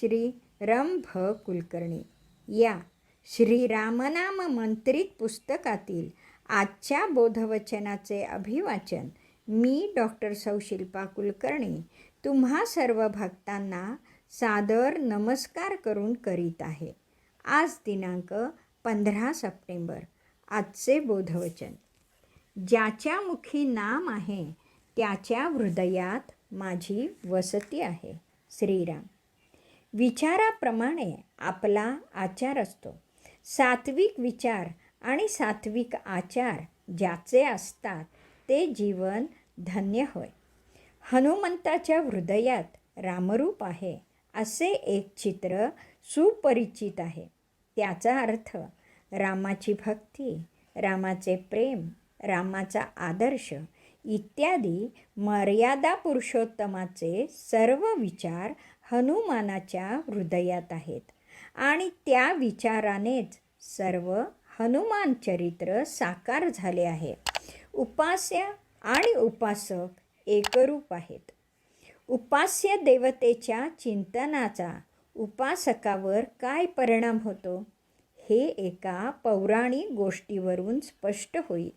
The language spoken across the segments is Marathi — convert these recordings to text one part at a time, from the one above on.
श्री रंभ कुलकर्णी या श्री रामनाम मंत्रित पुस्तकातील आजच्या बोधवचनाचे अभिवाचन मी डॉक्टर सौशिल्पा कुलकर्णी तुम्हा सर्व भक्तांना सादर नमस्कार करून करीत आहे. आज दिनांक पंधरा सप्टेंबर आजचे बोधवचन. ज्याच्या मुखी नाम आहे त्याच्या हृदयात माझी वसती आहे. श्रीराम. विचाराप्रमाणे आपला आचार असतो. सात्विक विचार आणि सात्विक आचार ज्याचे असतात ते जीवन धन्य होय. हनुमंताच्या हृदयात रामरूप आहे असे एक चित्र सुपरिचित आहे. त्याचा अर्थ रामाची भक्ती रामाचे प्रेम रामाचा आदर्श इत्यादी मर्यादा पुरुषोत्तमाचे सर्व विचार हनुमानाच्या हृदयात आहेत. आणि त्या विचारानेच सर्व हनुमान चरित्र साकार झाले आहे. उपास्य आणि उपासक एकरूप आहेत. उपास्य देवतेच्या चिंतनाचा उपासकावर काय परिणाम होतो? हे एका पौराणिक गोष्टीवरून स्पष्ट होईल.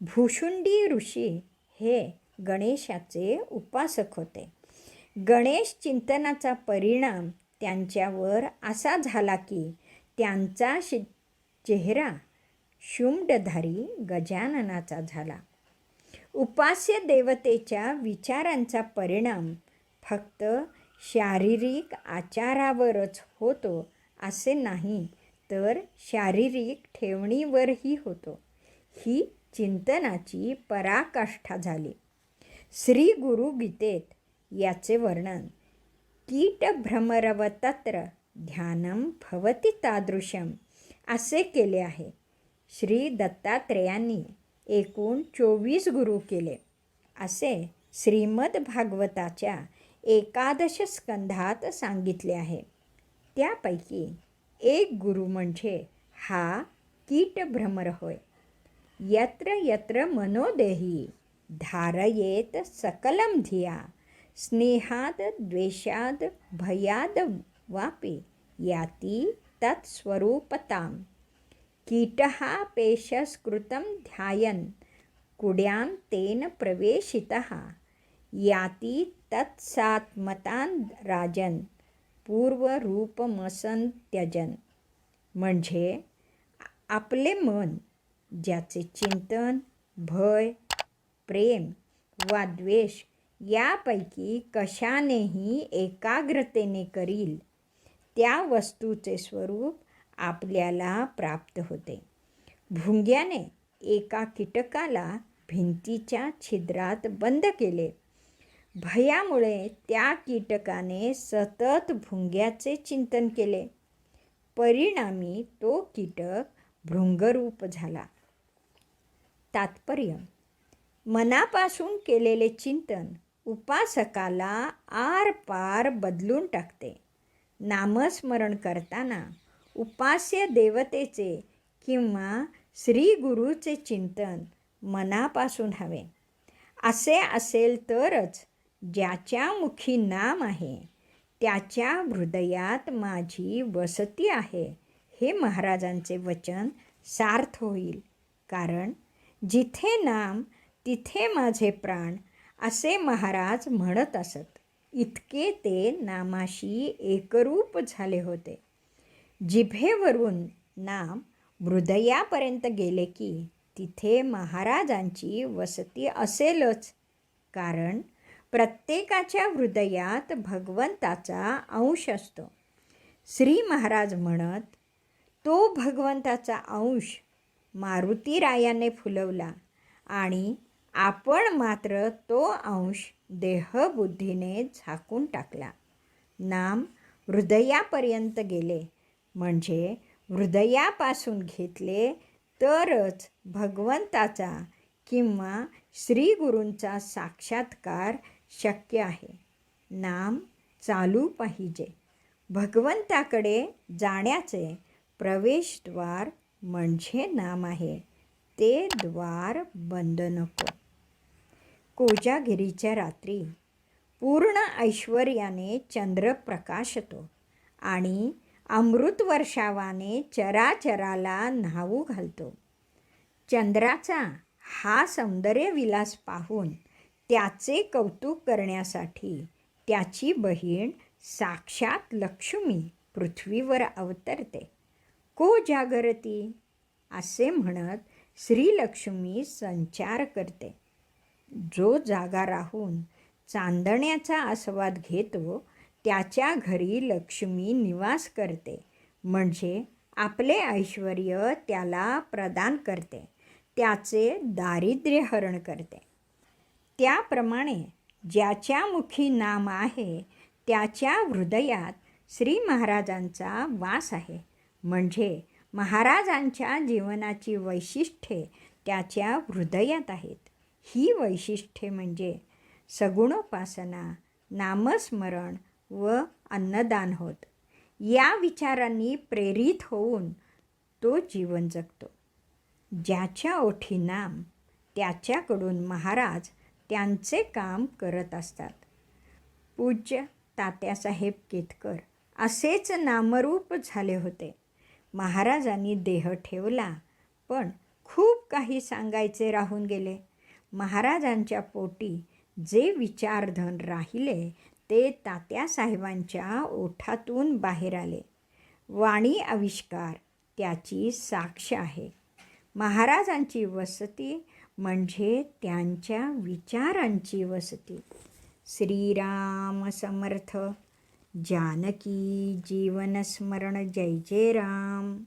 भूषुंडी ऋषी हे गणेशाचे उपासक होते. गणेश चिंतनाचा परिणाम त्यांच्यावर असा झाला की त्यांचा शि चेहरा शुंडधारी गजाननाचा झाला. उपास्य देवतेच्या विचारांचा परिणाम फक्त शारीरिक आचारावरच होतो असे नाही तर शारीरिक ठेवणीवरही होतो. ही चिंतनाची पराकाष्ठा झाली. श्री गुरु गीतेत याचे वर्णन. कीटभ्रमरवतत्र ध्यानम भवती तादृशम असे केले आहे. श्री दत्तात्रेयांनी एकूण चोवीस गुरु केले. असे श्रीमद भागवताच्या एकादश स्कंधात सांगितले आहे. त्यापैकी एक गुरु म्हणजे हा कीटभ्रमर होय. यत्र यत्र मनोदेही धारयेत सकलम धिया. स्नेहाद द्वेषाद भयाद वापी याती तत्स्वरूपताम। कीटः पेशस्कृतं ध्यायन् कुड्यां तेन प्रवेशितः। याती तत्सात्मतान राजन पूर्वरूपमसन त्यजन। म्हणजे आपले मन ज्याचे चिंतन भय प्रेम वा द्वेष यापैकी कशानेही एकाग्रतेने करील त्या वस्तूचे स्वरूप आपल्याला प्राप्त होते. भुंग्याने एका कीटकाला भिंतीच्या छिद्रात बंद केले. भयामुळे त्या कीटकाने सतत भुंग्याचे चिंतन केले. परिणामी तो कीटक भृंगरूप झाला. तात्पर्य मनापासून केलेले चिंतन उपासकाला आरपार बदलून टाकते. नामस्मरण करताना उपास्य देवतेचे किंवा श्री गुरुचे चिंतन मनापासून हवे. असे असेल तरच ज्याच्या मुखी नाम आहे त्याच्या हृदयात माझी वसती आहे हे महाराजांचे वचन सार्थ होईल. कारण जिथे नाम तिथे माझे प्राण असे महाराज म्हणत असत. इतके ते नामाशी एकरूप झाले होते. जिभेवरून नाम हृदयापर्यंत गेले की तिथे महाराजांची वसती असेलच. कारण प्रत्येकाच्या हृदयात भगवंताचा अंश असतो. श्री महाराज म्हणत तो भगवंताचा अंश मारुतीरायाने फुलवला आणि आपण मात्र तो अंश देहबुद्धीने झाकून टाकला. नाम हृदयापर्यंत गेले. म्हणजे हृदयापासून घेतले तरच भगवंताचा किंवा श्रीगुरूंचा साक्षात्कार शक्य आहे. नाम चालू पाहिजे. भगवंताकडे जाण्याचे प्रवेशद्वार म्हणजे नाम आहे. ते द्वार बंद नको. कोजागिरीच्या रात्री पूर्ण ऐश्वर्याने चंद्र प्रकाशतो आणि अमृत वर्षावाने चराचराला न्हावू घालतो. चंद्राचा हा सौंदर्यविलास पाहून त्याचे कौतुक करण्यासाठी त्याची बहीण साक्षात लक्ष्मी पृथ्वीवर अवतरते. को जागरती असे म्हणत श्रीलक्ष्मी संचार करते. जो जागा राहून चांदण्याचा आस्वाद घेतो त्याच्या घरी लक्ष्मी निवास करते. म्हणजे आपले ऐश्वर त्याला प्रदान करते त्याचे दारिद्र्य हरण करते. त्याप्रमाणे ज्याच्या मुखी नाम आहे त्याच्या हृदयात श्री महाराजांचा वास आहे. म्हणजे महाराजांच्या जीवनाची वैशिष्ट्ये त्याच्या हृदयात आहेत. ही वैशिष्ट्ये म्हणजे सगुणोपासना नामस्मरण व अन्नदान होत. या विचारांनी प्रेरित होऊन तो जीवन जगतो. ज्याच्या ओठी नाम त्याच्याकडून महाराज त्यांचे काम करत असतात. पूज्य तात्यासाहेब केतकर असेच नामरूप झाले होते. महाराजांनी देह ठेवला पण खूप काही सांगायचे राहून गेले. महाराजांच्या पोटी जे विचारधन राहिले ते तात्यासाहेबांच्या ओठातून बाहेर आले. वाणी आविष्कार त्याची साक्ष आहे. महाराजांची वसती म्हणजे त्यांच्या विचारांची वसती. श्रीराम समर्थ जानकी जीवनस्मरण जय जय राम.